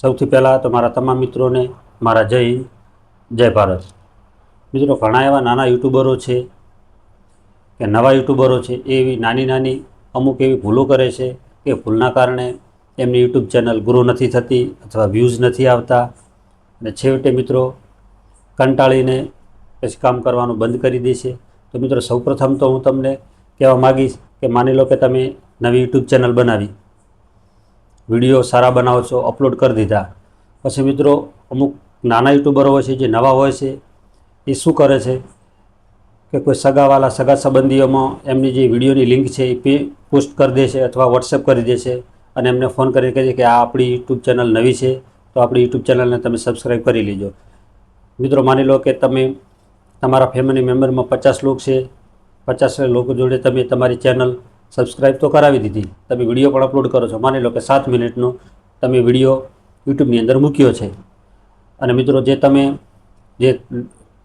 સૌથી પહેલાં તો મારા તમામ મિત્રોને મારા જય જય ભારત. મિત્રો, ઘણા એવા નાના યુટ્યુબરો છે કે નવા યુટ્યુબરો છે, એવી નાની નાની અમુક એવી ભૂલો કરે છે કે ભૂલના કારણે એમની યુટ્યુબ ચેનલ ગ્રો નથી થતી અથવા વ્યૂઝ નથી આવતા. અને છેવટે મિત્રો, કંટાળીને પછી કામ કરવાનું બંધ કરી દે છે. તો મિત્રો, સૌપ્રથમ તો હું તમને કહેવા માગીશ કે માની લો કે તમે નવી યુટ્યુબ ચેનલ બનાવી. વીડિયો સારા બનાવો છો, અપલોડ કરી દીધા. પછી મિત્રો, અમુક નાના યુટ્યુબરો હોય છે, જે નવા હોય છે, એ શું કરે છે? કે કોઈ સગાવાલા, સગા સંબંધીઓમાં એમની જે વિડીયોની લિંક છે, એ પોસ્ટ કરી દે છે અથવા વોટ્સએપ કરી દે છે અને એમને ફોન કરીને કહે છે કે આ આપણી યુટ્યુબ ચેનલ નવી છે, તો આપણી યુટ્યુબ ચેનલને તમે સબસ્ક્રાઈબ કરી લેજો. મિત્રો, માની લો કે તમે તમારા ફેમિલી મેમ્બરમાં પચાસ લોકો છે, પચાસ લોકો જોડે તમે તમારી ચેનલ સબસ્ક્રાઈબ તો કરાવી દીધી. તમે વીડિયો પણ અપલોડ કરો છો. માની લો કે સાત મિનિટનો તમે વીડિયો યુટ્યુબની અંદર મૂક્યો છે. અને મિત્રો, જે તમે, જે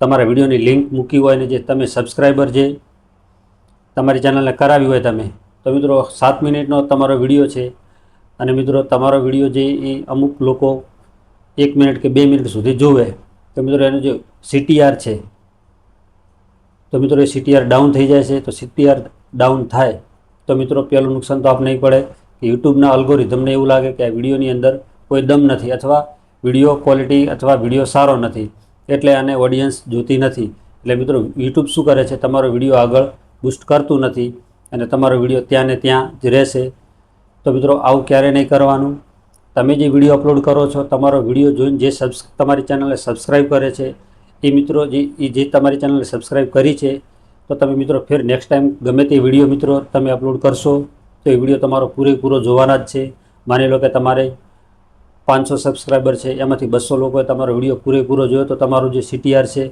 તમારા વિડીયોની લિંક મૂકી હોય ને જે તમે સબસ્ક્રાઈબર જે તમારી ચેનલને કરાવી હોય તમે, તો મિત્રો, સાત મિનિટનો તમારો વીડિયો છે. અને મિત્રો, તમારો વીડિયો જે એ અમુક લોકો એક મિનિટ કે બે મિનિટ સુધી જોવે, તો મિત્રો, એનું જે સીટીઆર છે, તો મિત્રો, એ સીટીઆર ડાઉન થઈ જાય છે. તો સીટીઆર ડાઉન થાય. તો મિત્રો પહેલું નુકસાન તો આપને પડે કે યુટ્યુબના અલ્ગોરિધમને એવું લાગે કે આ વિડીયોની અંદર કોઈ દમ નથી અથવા વીડિયો ક્વોલિટી અથવા વીડિયો સારો નથી, એટલે આને ઓડિયન્સ જોતી નથી. એટલે મિત્રો, યુટ્યુબ શું કરે છે? તમારો વીડિયો આગળ બુસ્ટ કરતું નથી અને તમારો વીડિયો ત્યાં ને ત્યાં જ રહેશે. તો મિત્રો, આવું ક્યારે નહીં કરવાનું? તમે જે વીડિયો અપલોડ કરો છો, તમારો વીડિયો જોઈને જે સબ્સ, તમારી ચેનલને સબસ્ક્રાઈબ કરે છે, એ મિત્રો, જે, એ જે તમારી ચેનલને સબસ્ક્રાઈબ કરી છે તો તમે મિત્રો ફેર નેક્સ્ટ ટાઈમ ગમે તે વીડિયો મિત્રો તમે અપલોડ કરશો, તો એ વીડિયો તમારો પૂરેપૂરો જોવાના જ છે. માની લો કે તમારે પાંચસો સબસ્ક્રાઈબર છે, એમાંથી બસો લોકોએ તમારો વીડિયો પૂરેપૂરો જોયો, તો તમારું જે સીટીઆર છે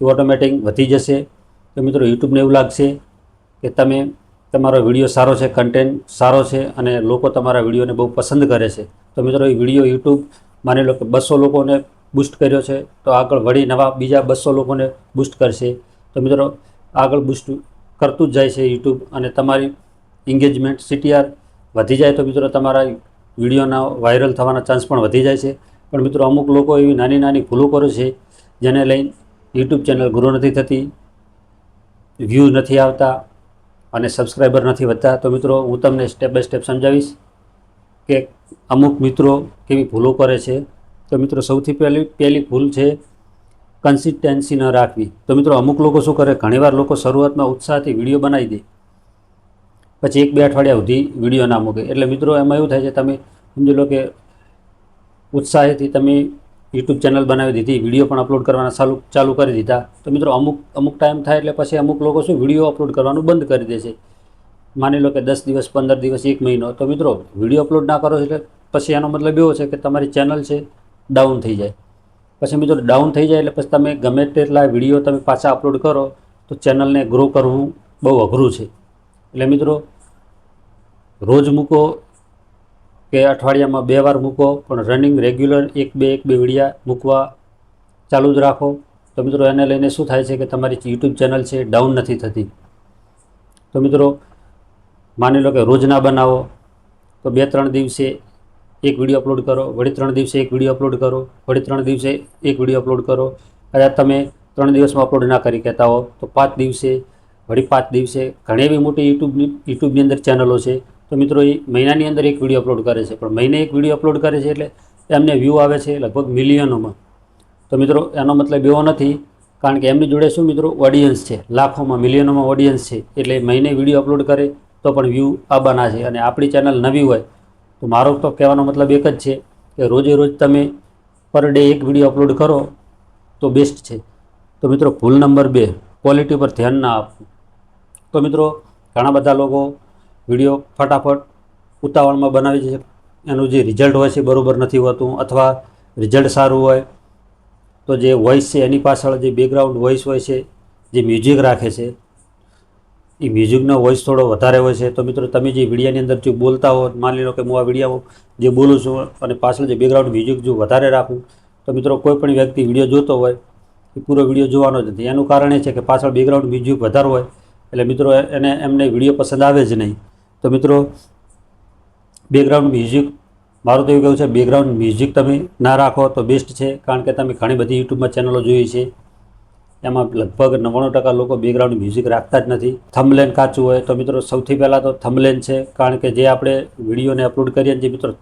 એ ઓટોમેટિક વધી જશે. તો મિત્રો યુટ્યુબને એવું લાગશે કે તમે, તમારો વીડિયો સારો છે કન્ટેન્ટ સારો છે અને લોકો તમારા વિડીયોને બહુ પસંદ કરે છે. તો મિત્રો એ વીડિયો યુટ્યુબ માની લો કે બસો લોકોને બૂસ્ટ કર્યો છે, તો આગળ વળી નવા બીજા બસો લોકોને બૂસ્ટ કરશે. તો મિત્રો આગળ બુસ્ટ કરતું જ જાય છે યુટ્યુબ અને તમારી એન્ગેજમેન્ટ સીટીઆર વધી જાય તો મિત્રો તમારા વિડીયોના વાયરલ થવાના ચાન્સ પણ વધી જાય છે. પણ મિત્રો અમુક લોકો એવી નાની નાની ભૂલો કરે છે જેને લઈને યુટ્યુબ ચેનલ ગ્રો નથી થતી વ્યૂ નથી આવતા અને સબસ્ક્રાઈબર નથી વધતા. તો મિત્રો હું તમને સ્ટેપ બાય સ્ટેપ સમજાવીશ કે અમુક મિત્રો કેવી ભૂલો કરે છે. તો મિત્રો સૌથી પહેલી પહેલી ભૂલ છે કન્સિસ્ટન્સી ન રાખવી. તો મિત્રો અમુક લોકો શું કરે? ઘણીવાર લોકો શરૂઆતમાં ઉત્સાહથી વીડિયો બનાવી દે. પછી એક બે અઠવાડિયા સુધી વીડિયો ના મૂકે. એટલે મિત્રો એમાં એવું થાય છે, તમે સમજી લો કે ઉત્સાહથી તમે યુટ્યુબ ચેનલ બનાવી દીધી, વીડિયો પણ અપલોડ કરવાના ચાલુ ચાલુ કરી દીધા. તો મિત્રો અમુક અમુક ટાઈમ થાય એટલે પછી અમુક લોકો શું વીડિયો અપલોડ કરવાનું બંધ કરી દે છે. માની લો કે દસ દિવસ, પંદર દિવસ, એક મહિનો. તો મિત્રો વીડિયો અપલોડ ના કરો એટલે પછી એનો મતલબ એવો છે કે તમારી ચેનલ છે ડાઉન થઈ જાય. પછી મિત્રો ડાઉન થઈ જાય એટલે પછી તમે ગમે તેટલા વીડિયો તમે પાછા અપલોડ કરો, તો ચેનલને ગ્રો કરવું બહુ અઘરું છે. એટલે મિત્રો, રોજ મૂકો કે અઠવાડિયામાં બે વાર મૂકો, પણ રનિંગ રેગ્યુલર એક બે એક બે વિડીયા મૂકવા ચાલુ જ રાખો. તો મિત્રો, એને લઈને શું થાય છે કે તમારી યુટ્યુબ ચેનલ છે ડાઉન નથી થતી. તો મિત્રો, માની લો કે રોજ ના બનાવો, તો બે ત્રણ દિવસે એક વીડિયો અપલોડ કરો, વળી ત્રણ દિવસે એક વીડિયો અપલોડ કરો, વળી ત્રણ દિવસે એક વીડિયો અપલોડ કરો. કદાચ તમે ત્રણ દિવસમાં અપલોડ ના કરી કહેતા હો, તો પાંચ દિવસે, વળી પાંચ દિવસે ઘણી એવી મોટી યુટ્યુબની યુટ્યુબની અંદર ચેનલો છે. તો મિત્રો એ મહિનાની અંદર એક વીડિયો અપલોડ કરે છે, પણ મહિને એક વીડિયો અપલોડ કરે છે એટલે એમને વ્યૂ આવે છે લગભગ મિલિયનોમાં. તો મિત્રો એનો મતલબ એવો નથી, કારણ કે એમની જોડે શું મિત્રો ઓડિયન્સ છે, લાખોમાં, મિલિયનોમાં ઓડિયન્સ છે. એટલે મહિને વીડિયો અપલોડ કરે તો પણ વ્યૂ આવવાના છે અને આપણી ચેનલ નવી હોય તો મારો તો કહેવાનો મતલબ એક જ છે કે રોજે રોજ તમે પર ડે એક વીડિયો અપલોડ કરો તો બેસ્ટ છે. તો મિત્રો ભૂલ નંબર બે ક્વોલિટી પર ધ્યાન ના આપવું. તો મિત્રો ઘણા બધા લોકો વીડિયો ફટાફટ ઉતાવળમાં બનાવી છે. એનું જે રિઝલ્ટ હોય છે બરાબર નથી હોતું અથવા રિઝલ્ટ સારું હોય તો જે વોઇસ છે એની પાછળ જે બેકગ્રાઉન્ડ વોઇસ હોય છે, જે મ્યુઝિક રાખે છે એ મ્યુઝિકનો વોઇસ થોડો વધારે હોય છે. તો મિત્રો, તમે જે વિડીયાની અંદર જે બોલતા હો, માની લો કે હું આ વીડિયો જે બોલું છું અને પાછળ જે બેકગ્રાઉન્ડ મ્યુઝિક જો વધારે રાખું, તો મિત્રો, કોઈ પણ વ્યક્તિ વીડિયો જોતો હોય, એ પૂરો વીડિયો જોવાનો જ નથી. એનું કારણ એ છે કે પાછળ બેકગ્રાઉન્ડ મ્યુઝિક વધારે હોય, એટલે મિત્રો, એને એમને વીડિયો પસંદ આવે જ નહીં. તો મિત્રો બેકગ્રાઉન્ડ મ્યુઝિક મારું તો એવું કહેવું છે બેકગ્રાઉન્ડ મ્યુઝિક તમે ના રાખો તો બેસ્ટ છે. કારણ કે તમે ઘણી બધી યુટ્યુબમાં ચેનલો જોઈ છે. એમાં લગભગ નવ્વાણું ટકા લોકો બેકગ્રાઉન્ડ મ્યુઝિક રાખતા જ નથી. થંબલેન કાચું હોય તો મિત્રો સૌથી પહેલાં તો થંબલેન છે, કારણ કે જે આપણે વિડીયોને અપલોડ કરીએ જે મિત્રો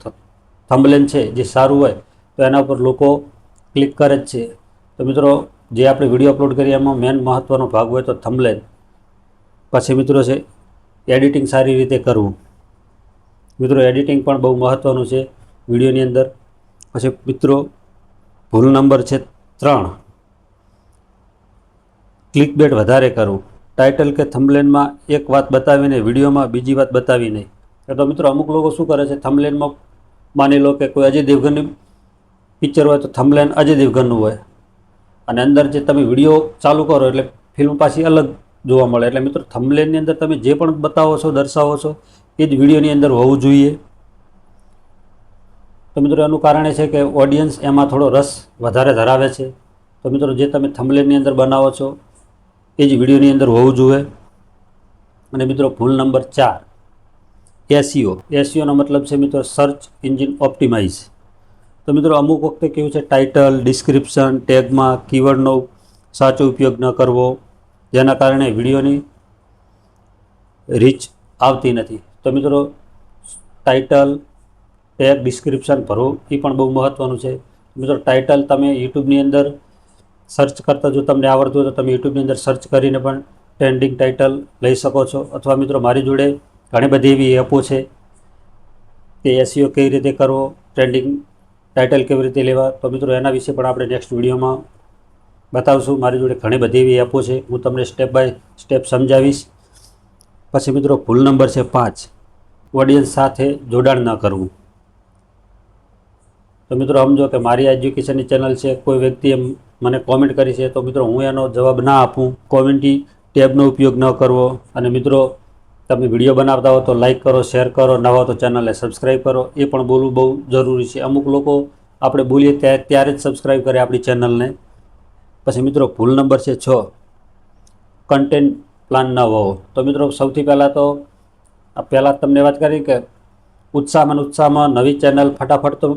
થંબલેન છે, જે સારું હોય, તો એના ઉપર લોકો ક્લિક કરે જ છે. તો મિત્રો જે આપણે વીડિયો અપલોડ કરીએ એમાં મેન મહત્ત્વનો ભાગ હોય તો થંબલેન પછી મિત્રો છે એડિટિંગ સારી રીતે કરવું. મિત્રો એડિટિંગ પણ બહુ મહત્ત્વનું છે વિડીયોની અંદર. પછી મિત્રો ભૂલ નંબર છે ત્રણ. ક્લિક બેટ વધારે કરવું ટાઇટલ કે થંબલેનમાં એક વાત બતાવીને વિડીયોમાં બીજી વાત બતાવી નહીં એટલે મિત્રો અમુક લોકો શું કરે છે? થંબલેનમાં માની લો કે કોઈ અજય દેવગનની પિક્ચર હોય તો થંબલેન અજય દેવગનનું હોય. અને અંદર જે તમે વીડિયો ચાલુ કરો એટલે ફિલ્મ પાછી અલગ જોવા મળે. એટલે મિત્રો થંબલેનની અંદર તમે જે પણ બતાવો છો, દર્શાવો છો, એ જ વિડીયોની અંદર હોવું જોઈએ. તો મિત્રો એનું કારણ એ છે કે ઓડિયન્સ એમાં થોડો રસ વધારે ધરાવે છે. તો મિત્રો જે તમે થંબલેનની અંદર બનાવો છો એ જ વિડીયોની અંદર હોવું જોઈએ. અને મિત્રો ભૂલ નંબર ચાર એસીઓ એસીઓનો મતલબ છે મિત્રો સર્ચ એન્જિન ઓપ્ટિમાઇઝ તો મિત્રો, અમુક વખતે કેવું છે ટાઇટલ ડિસ્ક્રિપ્શન ટેગમાં કીવર્ડનો સાચો ઉપયોગ ન કરવો, જેના કારણે વિડીયોની રીચ આવતી નથી. તો મિત્રો ટાઇટલ ટેગ ડિસ્ક્રિપ્શન ભરવું, એ પણ બહુ મહત્ત્વનું છે. મિત્રો ટાઇટલ તમે યુટ્યુબની અંદર સર્ચ કરતાં જો તમને આવડતું હોય તો તમે યુટ્યુબની અંદર સર્ચ કરીને પણ ટ્રેન્ડિંગ ટાઇટલ લઈ શકો છો. અથવા મિત્રો મારી જોડે ઘણી બધી એવી એપો છે કે એસીઓ કેવી રીતે કરવો ટ્રેન્ડિંગ ટાઇટલ કેવી રીતે લેવા. તો મિત્રો એના વિશે પણ આપણે નેક્સ્ટ વિડીયોમાં બતાવશું. મારી જોડે ઘણી બધી એવી એપો છે. હું તમને સ્ટેપ બાય સ્ટેપ સમજાવીશ. પછી મિત્રો ભૂલ નંબર છે પાંચ. ઓડિયન્સ સાથે જોડાણ ન કરવું. તો મિત્રો સમજો કે મારી એજ્યુકેશનની ચેનલ છે, કોઈ વ્યક્તિએ મને કોમેન્ટ કરી છે, તો મિત્રો હું એનો જવાબ ના આપું. કોમેન્ટી ટેબનો ઉપયોગ ન કરવો. અને મિત્રો, તમે વીડિયો બનાવતા હો તો લાઇક કરો શેર કરો, નવા તો ચેનલને સબસ્ક્રાઈબ કરો. એ પણ બોલવું બહુ જરૂરી છે. અમુક લોકો આપણે બોલીએ ત્યારે ત્યારે જ સબસ્ક્રાઈબ કરે આપણી ચેનલને. પછી મિત્રો, ભૂલ નંબર છે છ. કન્ટેન્ટ પ્લાન ન હોવો તો મિત્રો, સૌથી પહેલાં તો પહેલાં તમને વાત કરી કે ઉત્સાહમાં ઉત્સાહમાં નવી ચેનલ ફટાફટ તો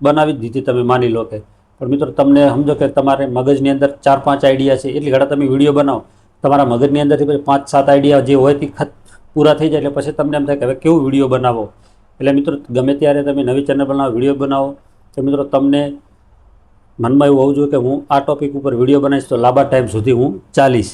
બનાવી દીધી તમે માની લો કે. પણ મિત્રો, તમને સમજો કે તમારે મગજની અંદર ચાર પાંચ આઈડિયા છે, એટલી ઘણા તમે વીડિયો બનાવો, તમારા મગજની અંદરથી પછી પાંચ સાત આઈડિયા જે હોય તે ખત પૂરા થઈ જાય એટલે પછી તમને એમ થાય કે હવે કેવું વીડિયો બનાવો. એટલે મિત્રો, ગમે ત્યારે તમે નવી ચેનલ બનાવો વીડિયો બનાવો, તો મિત્રો, તમને મનમાં એવું હોવું જોઈએ કે હું આ ટોપિક ઉપર વીડિયો બનાવીશ તો લાંબા ટાઈમ સુધી હું ચાલીશ.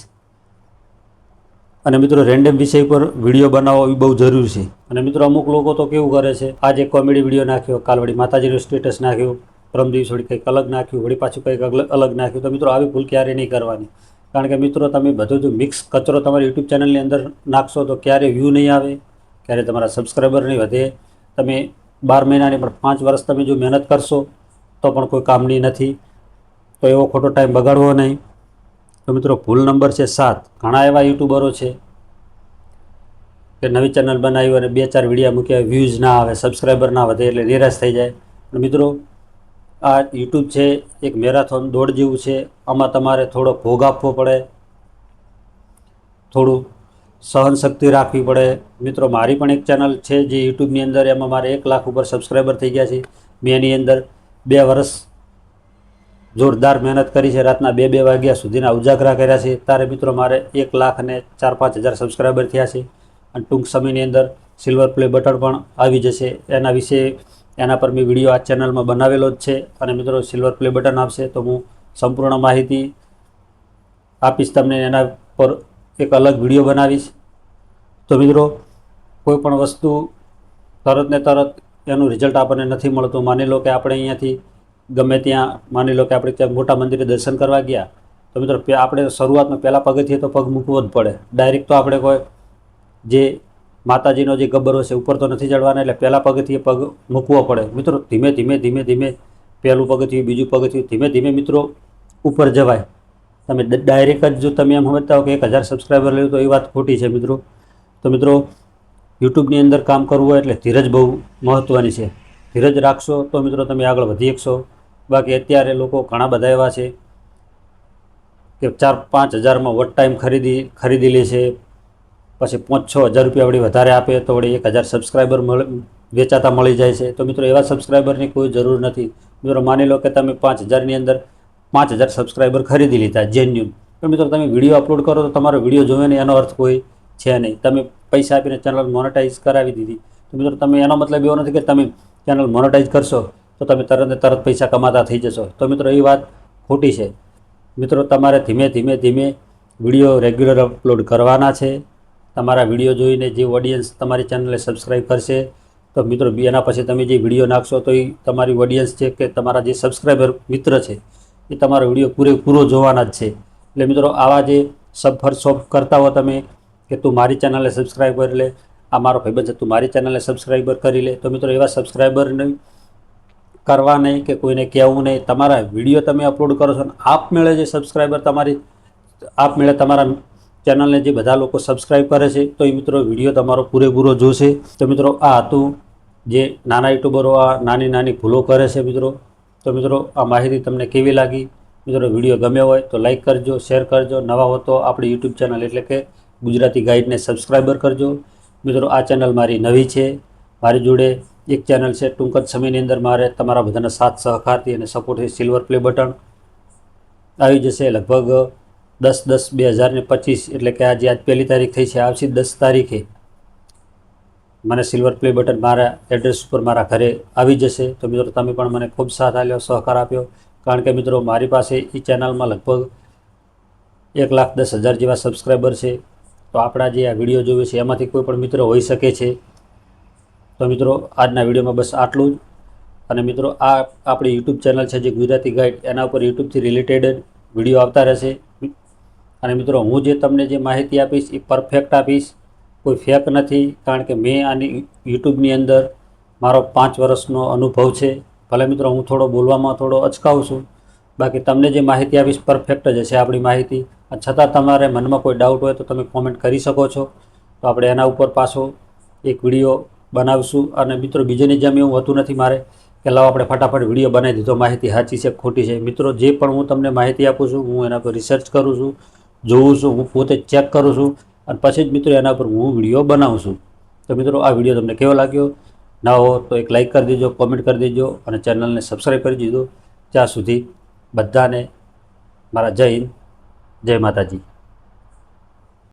અને મિત્રો રેન્ડમ વિષય પર વીડિયો બનાવવો એ બહુ જરૂરી છે. અને મિત્રો, અમુક લોકો તો કેવું કરે છે, આજે કોમેડી વીડિયો નાખ્યો, કાલ વળી માતાજીનું સ્ટેટસ નાખ્યું, પરમ દિવસ વળી કંઈક અલગ નાખ્યું, વળી પાછું કંઈક અલગ નાખ્યું, તો મિત્રો, આવી ભૂલ ક્યારેય નહીં કરવાની. કારણ કે મિત્રો, તમે બધું જો મિક્સ કચરો તમારી યુટ્યુબ ચેનલની અંદર નાખશો તો ક્યારે વ્યૂ નહીં આવે ક્યારે તમારા સબસ્ક્રાઈબર નહીં વધે. તમે બાર મહિનાની પણ પાંચ વર્ષ તમે જો મહેનત કરશો, તો પણ કોઈ કામની નથી. તો એવો ખોટો ટાઈમ બગાડવો નહીં. તો મિત્રો, ભૂલ નંબર છે સાત. ઘણા એવા યુટ્યુબરો છે કે નવી ચેનલ બનાવી અને બે ચાર વિડીયા મૂક્યા વ્યૂઝ ના આવે સબસ્ક્રાઈબર ના વધે એટલે નિરાશ થઈ જાય. પણ મિત્રો, આ યુટ્યુબ છે એક મેરાથોન દોડ જેવું છે. આમાં તમારે થોડો ભોગ આપવો પડે, થોડું સહનશક્તિ રાખવી પડે. મિત્રો, મારી પણ એક ચેનલ છે જે યુટ્યુબની અંદર એમાં મારે એક લાખ ઉપર સબસ્ક્રાઈબર થઈ ગયા છે. મેં એની અંદર બે વર્ષ જોરદાર મહેનત કરી છે. રાતના બે બે વાગ્યા સુધીના ઉજાગરા કર્યા છે. તારે મિત્રો મારે એક લાખ અને ચાર પાંચ હજાર સબસ્ક્રાઈબર થયા છે. અને ટૂંક સમયની અંદર સિલ્વર પ્લે બટન પણ આવી જશે. એના વિશે એના પર મેં વીડિયો આ ચેનલમાં બનાવેલો જ છે. અને મિત્રો સિલ્વર પ્લે બટન આવશે તો હું સંપૂર્ણ માહિતી આપીશ તમને. એના પર એક અલગ વીડિયો બનાવીશ. તો મિત્રો, કોઈ પણ વસ્તુ તરત ને તરત એનું રિઝલ્ટ આપણને નથી મળતું. માની લો કે આપણે અહીંયાથી ગમે ત્યાં, માની લો કે આપણે ત્યાં મોટા મંદિરે દર્શન કરવા ગયા, તો મિત્રો આપણે શરૂઆતમાં પહેલાં પગથિયે તો પગ મૂકવો જ પડે. ડાયરેક્ટ તો આપણે કોઈ જે માતાજીનો જે ગબ્બરો છે, ઉપર તો નથી ચડવાના, એટલે પહેલાં પગથિયે પગ મૂકવો પડે. મિત્રો ધીમે ધીમે ધીમે ધીમે પહેલું પગથિયું, બીજું પગથિયું, ધીમે ધીમે મિત્રો ઉપર જવાય. તમે ડાયરેક્ટ જ જો તમે એમ સમજતા હો કે એક હજાર સબસ્ક્રાઈબર લેવું તો એ વાત ખોટી છે મિત્રો. તો મિત્રો યુટ્યુબની અંદર કામ કરવું હોય એટલે ધીરજ બહુ મહત્ત્વની છે. ધીરજ રાખશો તો મિત્રો તમે આગળ વધી શકશો. બાકી અત્યારે લોકો ઘણા બધા એવા છે કે ચાર પાંચ હજારમાં વોટ ટાઈમ ખરીદી ખરીદી લે છે. પછી પાંચ છ હજાર રૂપિયા વળી વધારે આપે તો વળી એક હજાર સબસ્ક્રાઈબર વેચાતા મળી જાય છે. તો મિત્રો એવા સબસ્ક્રાઈબરની કોઈ જરૂર નથી. મિત્રો માની લો કે તમે પાંચ હજારની અંદર પાંચ હજાર સબસ્ક્રાઈબર ખરીદી લીધા જેન્યુન તો મિત્રો તમે વીડિયો અપલોડ કરો તો તમારો વીડિયો જોવે ને એનો અર્થ કોઈ છે નહીં. તમે પૈસા આપીને ચેનલ મોનેટાઈઝ કરાવી દીધી. તો મિત્રો તમે એનો મતલબ એવો નથી કે તમે ચેનલ મોનેટાઈઝ કરશો. તો તમે તરત ને તરત પૈસા કમાતા થઈ જશો. તો મિત્રો, એ વાત ખોટી છે. મિત્રો, તમારે ધીમે ધીમે ધીમે વીડિયો રેગ્યુલર અપલોડ કરવાના છે. તમારા વીડિયો જોઈને જે ઓડિયન્સ તમારી ચેનલને સબસ્ક્રાઈબ કરશે, તો મિત્રો એના પછી તમે જે વીડિયો નાખશો, તો એ તમારી ઓડિયન્સ છે કે તમારા જે સબસ્ક્રાઈબર મિત્ર છે, એ તમારો વીડિયો પૂરેપૂરો જોવાના જ છે. એટલે મિત્રો, આવા જે સફર શોપ કરતા હો તમે કે તું મારી ચેનલને કરી લે, આ મારો ભાઈબંધ છે, તું મારી ચેનલને સબસ્ક્રાઈબર કરી લે, તો મિત્રો, એવા સબસ્ક્રાઈબરને કરવા નહીં કે કોઈને કહેવું નહીં, તમારા વીડિયો તમે અપલોડ કરો છો અને આપમેળે જે સબસ્ક્રાઈબર તમારી આપમેળે તમારા ચેનલને જે બધા લોકો સબસ્ક્રાઈબ કરે છે, તો એ મિત્રો વીડિયો તમારો પૂરેપૂરો જોશે. તો મિત્રો આ હતું જે નાના યુટ્યુબરો આ નાની નાની ભૂલો કરે છે મિત્રો. તો મિત્રો આ માહિતી તમને કેવી લાગી? મિત્રો વીડિયો ગમ્યો હોય તો લાઇક કરજો શેર કરજો. નવા હો તો આપણી યુટ્યુબ ચેનલ એટલે કે ગુજરાતી ગાઈડને સબસ્ક્રાઈબર કરજો. મિત્રો આ ચેનલ મારી નવી છે. મારી જોડે એક ચેનલ છે, ટૂંક જ સમયની અંદર મારે તમારા બધાના સાથ, સહકારથી અને સપોર્ટથી સિલ્વર પ્લે બટન આવી જશે. લગભગ દસ દસ બે હજાર ને પચીસ, એટલે કે આજે આજ પહેલી તારીખ થઈ છે આવશે દસ તારીખે મને સિલ્વર પ્લે બટન મારા એડ્રેસ ઉપર મારા ઘરે આવી જશે. તો મિત્રો, તમે પણ મને ખૂબ સાથ આપ્યો, સહકાર આપ્યો. કારણ કે મિત્રો, મારી પાસે એ ચેનલમાં લગભગ એક લાખ દસ હજાર જેવા સબસ્ક્રાઈબર છે. તો આપણા જે આ વીડિયો જોવે છે, એમાંથી કોઈ પણ મિત્ર હોઈ શકે છે. તો મિત્રો, આજના વિડીયોમાં બસ આટલું જ. અને મિત્રો, આ આપણી યુટ્યુબ ચેનલ છે જે ગુજરાતી ગાઈડ, એના ઉપર યુટ્યુબથી રિલેટેડ વીડિયો આવતા રહેશે. અને મિત્રો, હું જે તમને જે માહિતી આપીશ, એ પરફેક્ટ આપીશ. કોઈ ફેક નથી, કારણ કે મેં આની યુટ્યુબની અંદર મારો પાંચ વર્ષનો અનુભવ છે. ભલે મિત્રો, હું થોડો બોલવામાં થોડો અચકાવું છું. બાકી તમને જે માહિતી આપીશ પરફેક્ટ જ હશે આપણી માહિતી. છતાં તમારે મનમાં કોઈ ડાઉટ હોય તો તમે કોમેન્ટ કરી શકો છો. તો આપણે એના ઉપર પાછો એક વીડિયો બનાવશું. અને મિત્રો, બીજાની જેમ એવું હોતું નથી મારે કે લાવો આપણે ફટાફટ વીડિયો બનાવી દીધો માહિતી સાચી છે ખોટી છે? મિત્રો, જે પણ હું તમને માહિતી આપું છું, હું એના પર રિસર્ચ કરું છું, જોઉં છું, હું પોતે ચેક કરું છું, અને પછી જ મિત્રો એના પર હું વીડિયો બનાવું છું. તો મિત્રો, આ વીડિયો તમને કેવો લાગ્યો? ના હો, તો એક લાઇક કરી દેજો કોમેન્ટ કરી દેજો, અને ચેનલને સબસ્ક્રાઈબ કરી દીધો. ત્યાં સુધી બધાને મારા જય હિન્દ, જય માતાજી.